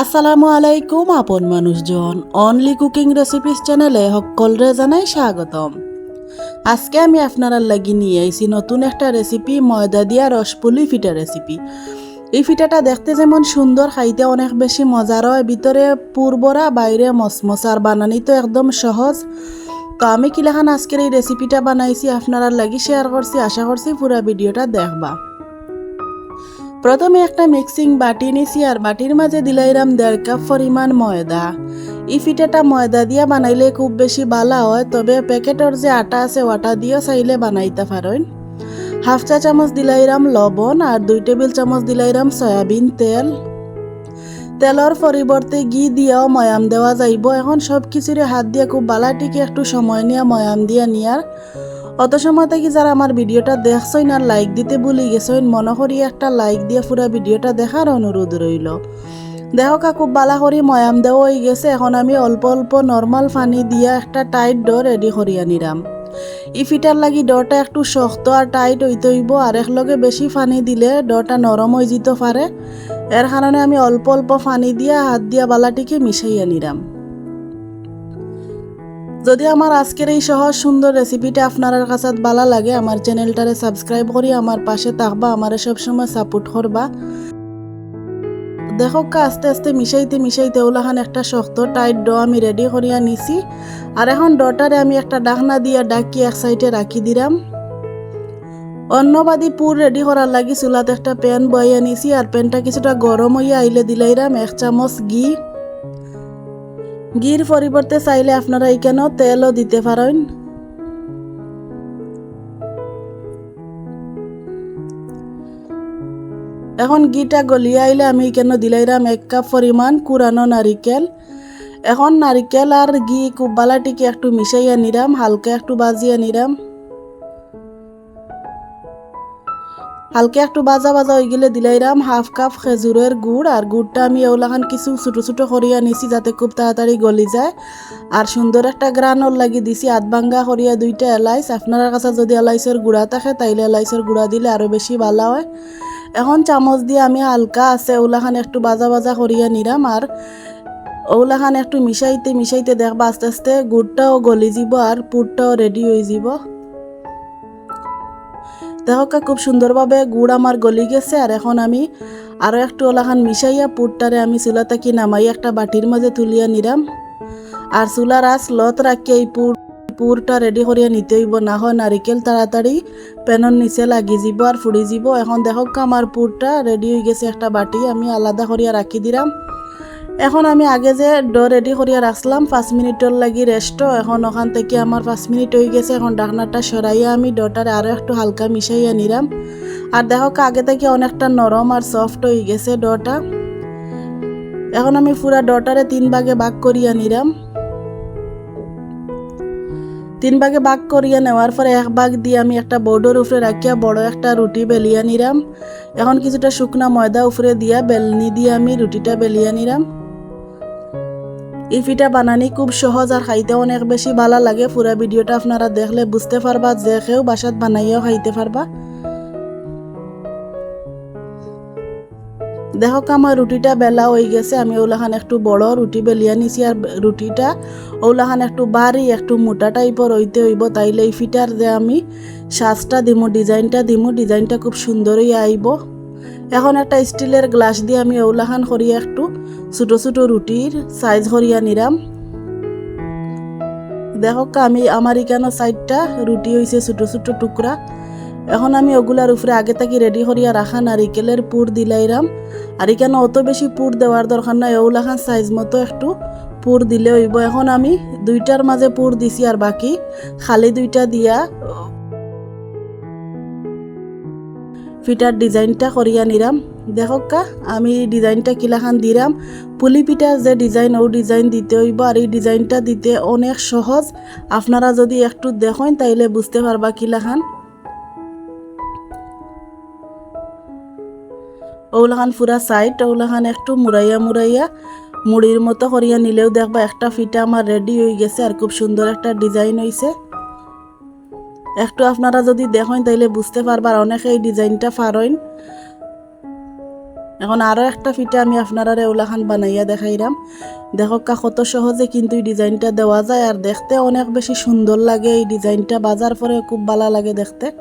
আসসালামু আলাইকুম, আপন মানুষজন। অনলি কুকিং রেসিপিস চ্যানেলে সকলরে জানাই স্বাগতম। আজকে আমি আপনারা লাগি নিয়ে আইছি নতুন একটা রেসিপি ময়দা দিয়া রসপুলি ফিটা রেসিপি এই ফিটাটা দেখতে যেমন সুন্দর, খাইতে অনেক বেশি মজার হয়। ভিতরে পুরবরা বাইরে মসমসার বানানি তো একদম সহজ। তো আমি কিলাখান আজকের এই রেসিপিটা বানাইছি আপনারা লাগি শেয়ার করছি। আশা করছি পুরো ভিডিওটা দেখবা। প্রথমে একটা মিক্সিং বাটি নিছি আর বাটির মাঝে দিলাইরাম দেড় কাপ পরিমাণ ময়দা। এই পিঠাটা ময়দা দিয়া বানাইলে খুব বেশি ভালো হয়, তবে প্যাকেটের যে আটা আছে ওটা দিয়েও চাইলে বানাইতে পারেন। হাফ চা চামচ দিলাইরাম লবণ আর দুই টেবিল চামচ দিলাইরাম সয়াবিন তেল। তেলর পরিবর্তে ঘি দিয়েও ময়াম দেওয়া যাইব। এখন সব কিছুরে হাত দিয়ে খুব বালাটিকে একটু সময় নিয়ে ময়াম দিয়া নিয়ার। অত সময় থেকে যারা আমার ভিডিওটা দেখছইন আর লাইক দিতে ভুলে গেছইন মনে করি একটা লাইক দিয়ে পুরো ভিডিওটা দেখার অনুরোধ রইল। দেখো কাকু, বালা করি ময়াম দেওয়া হয়ে গেছে, এখন আমি অল্প অল্প নর্মাল পানি দিয়া একটা টাইট ডো রেডি করিয়া নিলাম ই ফিটার লাগি ডটা একটু শক্ত আর টাইট হইতে হইব, আর একলগে বেশি পানি দিলে ডটা নরম হয়ে যেতে পারে। এর কারণে আমি অল্প অল্প পানি দিয়া হাত দিয়া বালাটিকে মিশাইয়া নিলাম যদি আমার আজকের এই সহজ সুন্দর রেসিপিটা আপনার কাছে ভালো লাগে, আমার চ্যানেলটারে সাবস্ক্রাইব করি, আমার পাশে থাকবা, আমারে সবসময় সাপোর্ট করবা। দেখো আস্তে আস্তে মিশাইতে মিশাইতে ওলাখান একটা শক্ত টাইট ড আমি রেডি করিয়া নিছি। আর এখন ডটারে আমি একটা ডাকনা দিয়া ডাকি, এক সাইডে রাখি দিলাম। অন্নবাদী পুর রেডি করার লাগি, চুলাতে একটা প্যান বইয়া নিছি, আর প্যানটা কিছুটা গরম হইয়া আইলে দিলাইরাম এক চামচ ঘি। ঘির পরিবর্তে চাইলে আপনারা এখানেও তেলও দিতে পারেন? এখন গিটা গলিয়ে আইলে আমি এখানে দিলাইরাম? এক কাপ পরিমাণ কুরানো নারিকেল। এখন নারিকেল আর গি খুব বালাটিকে একটু মিশাইয়া নিরাম, হালকা একটু বাজিয়া নিরাম। হালকা একটু বাজা বাজা হয়ে গেলে দিলাইরাম হাফ কাপ খেজুরের গুড় আর গুড়টা আমি ওলাখান কিছু ছোটো ছোটো করিয়া নিছি যাতে খুব তাড়াতাড়ি গলি যায়। আর সুন্দর একটা গ্রানর লাগি দিছি, আধ ভাঙ্গা করিয়া দুইটা এলাইচ। আপনার কাছে যদি এলাইচের গুঁড়া থাকে, তাইলে এলাইচের গুঁড়া দিলে আরও বেশি ভালো হয়। এখন চামচ দিয়ে আমি হালকা আছে ওলাখান একটু বাজা বাজা করিয়া নিরাম আর ওলাখান একটু মিশাইতে মিশাইতে দেখবা আস্তে আস্তে গুড়টাও গলি যাব আর পুরটাও রেডি হয়ে যাব। দেখো খুব সুন্দরভাবে গুড় আমার গলি গেছে আর এখন আমি আরও একটু ওলাখান মিশাইয়া পুরটারে আমি চুলা থাকি নামাই একটা বাটির মাঝে তুলিয়া নিলাম আর চুলার আঁচ লত রাখিয়া এই পুর পুরটা রেডি করিয়া নিতে হইব না হয় নারিকেল তাড়াতাড়ি প্যানের নিচে লাগি যাব আর ফুড়ি যাব। এখন দেখো আমার পুরটা রেডি হয়ে গেছে। একটা বাটি আমি আলাদা করিয়া রাখি দিলাম এখন আমি আগে যে ড রেডি করিয়া রাখলাম পাঁচ মিনিটের লাগি রেস্ট এখন ওখান থেকে আমার পাঁচ মিনিট হয়ে গেছে, এখন ডাকনাটা সরাইয়া আমি ডটারে আরও একটু হালকা মিশাইয়া নিলাম। আর দেখো আগে থেকে অনেকটা নরম আর সফট হয়ে গেছে ডটা এখন আমি পুরা ডটারে তিন ভাগে ভাগ করিয়া নিলাম। তিন ভাগে ভাগ করিয়া নেওয়ার পরে এক ভাগ দিয়ে আমি একটা বোর্ডের উপরে রাখিয়া বড় একটা রুটি বেলিয়া নিলাম। এখন কিছুটা শুকনা ময়দা উপরে দিয়া বেলনি দিয়ে আমি রুটিটা বেলিয়া নিলাম। এই পিঠা বানানি খুব সহজ আর খাইতে অনেক বেশি ভালো লাগে। পুরা ভিডিওটা আপনারা দেখলে বুঝতে পারবা যে কেউ বাসাত বানাইয়াও খাইতে পারবা। দেখো আমার রুটিটা বেলা হয়ে গেছে, আমি ওলাখান একটু বড় রুটি বেলিয়া নিছি আর রুটিটা ওলাখান একটু বাড়ি, একটু মোটা টাইপের হইতে হইব, তাইলে এই ফিটার যে আমি সাজটা দিমু, ডিজাইনটা দিমু, ডিজাইনটা খুব সুন্দরই আইব। এখন একটা স্টিলের গ্লাস দিয়ে আমি ওলাখান করিয়া একটু, ছোটো ছোটো রুটির সাইজ করিয়া নিলাম দেখো আমি আমার এখানে সাইডটা রুটি হয়েছে ছোটো ছোটো টুকরা। এখন আমি ওগুলার উপরে আগে থাকি রেডি করিয়া রাখা নারিকেলের পুর দিলাইরাম। আর এখানে অত বেশি পুর দেওয়ার দরকার নাই ওগুলাখান সাইজ মতো একটু পুর দিলে হইব। এখন আমি দুইটার মাঝে পুর দিছি আর বাকি, খালি দুইটা দিয়া ফিটার ডিজাইনটা করিয়া নিলাম দেখকা আমি ডিজাইনটা কিলাখান দিলাম পুলি পিঠার যে ডিজাইন ও ডিজাইন দিতে হইব আর এই ডিজাইনটা দিতে অনেক সহজ। আপনারা যদি একটু দেখেন, তাইলে বুঝতে পারবা কিলাখান। ওগুলাখান পুরা সাইড ওগুলাখান একটু মুড়াইয়া মুড়াইয়া মুড়ির মতো করিয়া নিলেও দেখবা একটা ফিটা আমার রেডি হয়ে গেছে আর খুব সুন্দর একটা ডিজাইন হয়েছে একটু আপনারা যদি দেখেন, তাইলে বুঝতে পারবার অনেকে এই ডিজাইনটা পারেন। এখন আরও একটা ফিটা আমি আপনারা ওলাখান বানাইয়া দেখাইরাম। দেখো কা, কত সহজে কিন্তু এই ডিজাইনটা দেওয়া যায়। আর দেখতে অনেক বেশি সুন্দর লাগে এই ডিজাইনটা। বাজার পরে খুব ভালো লাগে দেখতে।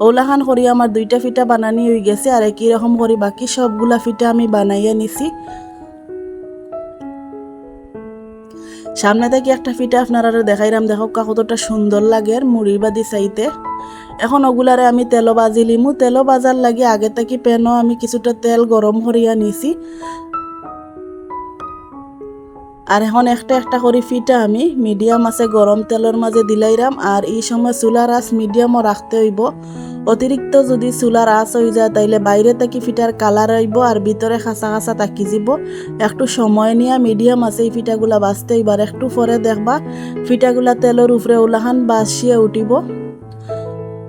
ওলাখান করি, আমার দুইটা ফিটা বানানি হয়ে গেছে। আর একই রকম করি, বাকি সবগুলা ফিটা আমি বানাইয়া নিছি। সামনে থেকে একটা ফিটা আপনারা দেখাইরাম দেখো কতটা সুন্দর লাগে মুড়ি বাদি চাইতে। এখন ওগুলারে আমি তেলও বাজি লিমু, তেলও বাজার লাগে, আগে থেকে পেনও আমি কিছুটা তেল গরম করিয়া নিছি। আর এখন একটা একটা করে ফিটা আমি। মিডিয়াম আছে, গরম তেলের মাঝে দিলাইরাম আর এই সময় চুলার আঁচ মিডিয়ামও রাখতে হইব। অতিরিক্ত যদি চুলার আঁচ হয়ে যায়, তাইলে বাইরে থেকে ফিটার কালার হইব আর ভিতরে খাঁচা খাঁচা তাকি যাব। একটু সময় নিয়ে, মিডিয়াম আছে, এই ফিটাগুলা বাঁচতে হইব। আর একটু পরে দেখবা, ফিটাগুলা তেলের উপরে ওলাহান বাসিয়ে উঠিব।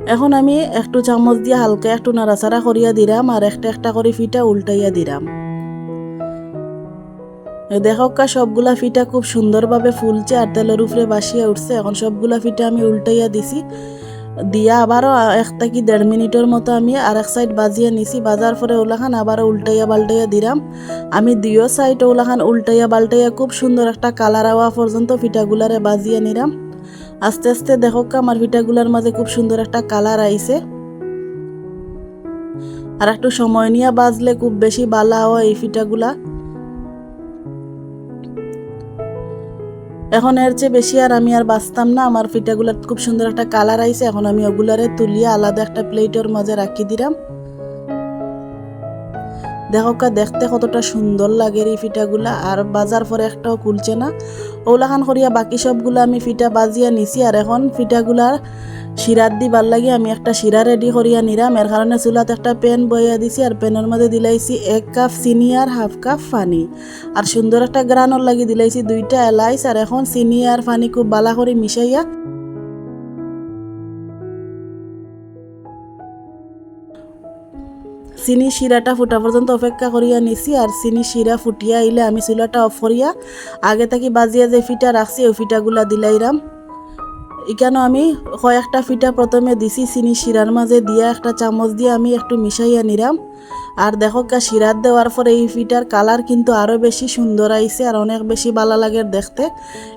এখন আমি একটু চামচ দিয়ে হালকা একটু নাড়াচাড়া করিয়া দিলাম আর একটা একটা করে ফিটা উল্টাইয়া দিলাম দেখকা সবগুলা ফিটা খুব সুন্দরভাবে ফুলছে আর তেলের উপরে বাসিয়া উঠছে। এখন সবগুলা ফিটা আমি উল্টাইয়া দিছি। দিয়া আবারও একটা কি দেড় মিনিটের মতো আমি আর এক সাইড বাজিয়ে নিছি। বাজার পরে ওলাখান আবারও উল্টাইয়া পাল্টাইয়া দিলাম। আমি দুইও সাইড ওলাখান উল্টাইয়া পাল্টাইয়া খুব সুন্দর একটা কালার আওয়া পর্যন্ত ফিটাগুলারে বাজিয়ে নিলাম। আস্তে আস্তে দেখো কা আমার ফিটাগুলার মাঝে খুব সুন্দর একটা কালার আইছে। আর একটু সময় নিয়ে বাজলে খুব বেশি বালা হয় এই ফিটাগুলা। এখন এর চেয়ে বেশি আর আমি আর বাঁচতাম না। আমার ফিটাগুলার খুব সুন্দর একটা কালার আইছে। এখন আমি ওগুলারে তুলিয়ে আলাদা একটা প্লেটের মাঝে রাখি দিলাম। দেখো কা, দেখতে কতটা সুন্দর লাগে এই ফিটাগুলা। আর বাজার পরে একটাও খুলছে না। ওলাখান করিয়া বাকি সবগুলো আমি ফিটা বাজিয়া নিছি। আর এখন ফিটাগুলার শিরার দি ভালো লাগে আমি একটা শিরা রেডি করিয়া নিলাম। এর কারণে চুলাত একটা পেন বইয়া দিছি। আর পেনের মধ্যে দিলাইছি এক কাপ চিনি আর হাফ কাপ পানি। আর সুন্দর একটা গ্রানর লাগি দিলাইছি দুইটা এলাইচ। আর এখন চিনি আর পানি খুব বালা করে মিশাইয়া চিনি শিরাটা ফুটা পর্যন্ত অপেক্ষা করিয়া নিছি আর চিনি শিরা ফুটিয়া আইলে আমি চুলাটা অফ করিয়া আগে থাকি বাজিয়া যে ফিটা রাখছি ওই ফিটাগুলা দিলাইরাম এখানে আমি কয়েকটা ফিটা প্রথমে দিছি, চিনি শিরার মাঝে দিয়া একটা চামচ দিয়ে আমি একটু মিশাইয়া নিলাম আর দেখো কা শিরার দেওয়ার পরে এই ফিটার কালার কিন্তু আরও বেশি সুন্দর আইছে আর অনেক বেশি ভালো লাগে দেখতে।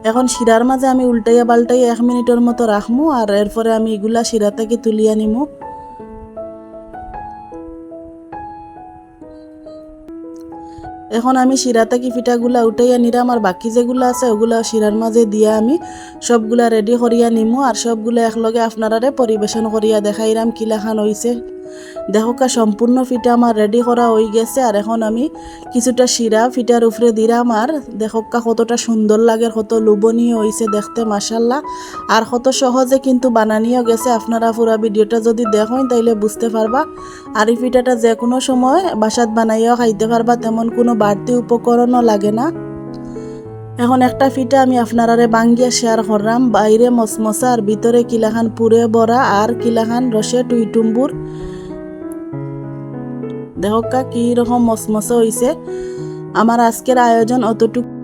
এখন শিরার মাঝে আমি উল্টাইয়া পাল্টাইয়া এক মিনিটের মতো রাখমু আর এরপরে আমি এগুলা শিরা থেকে তুলিয়া নিমু এখন আমি শিরা থেকে পিঠাগুলা উঠাইয়া নিরাম, আর বাকি যেগুলো আছে ওগুলা শিরার মাঝে দিয়া আমি সবগুলা রেডি করিয়া নিমু, আর সবগুলো একলগে আপনারারে পরিবেশন করিয়া দেখাইরাম কিলাখান হইছে দেখোকা সম্পূর্ণ ফিটা আমার রেডি করা হয়ে গেছে আর এখন আমি কিছুটা শিরা ফিটার উপরে দিলাম আর দেখোকা কতটা সুন্দর লাগে কত লোভনীয় হয়েছে দেখতে মাসাল্লাহ আর কত সহজে কিন্তু বানানিও গেছে। আপনারা পুরা ভিডিওটা যদি দেখেন, তাইলে বুঝতে পারবা আর এই ফিটাটা যে কোনো সময় বাসাত বানাইয়াও খাইতে পারবা তেমন কোনো বাড়তি উপকরণও লাগে না। এখন একটা ফিটা আমি আপনারারে বাঙ্গিয়া শেয়ার করলাম বাইরে মসমসা আর ভিতরে কিলাখান পুরে বড়া আর কিলাখান রসে টুইটুম্বুর দেখা কি রকম মসমসে হয়েছে আমার আজকের আয়োজন অতটুকু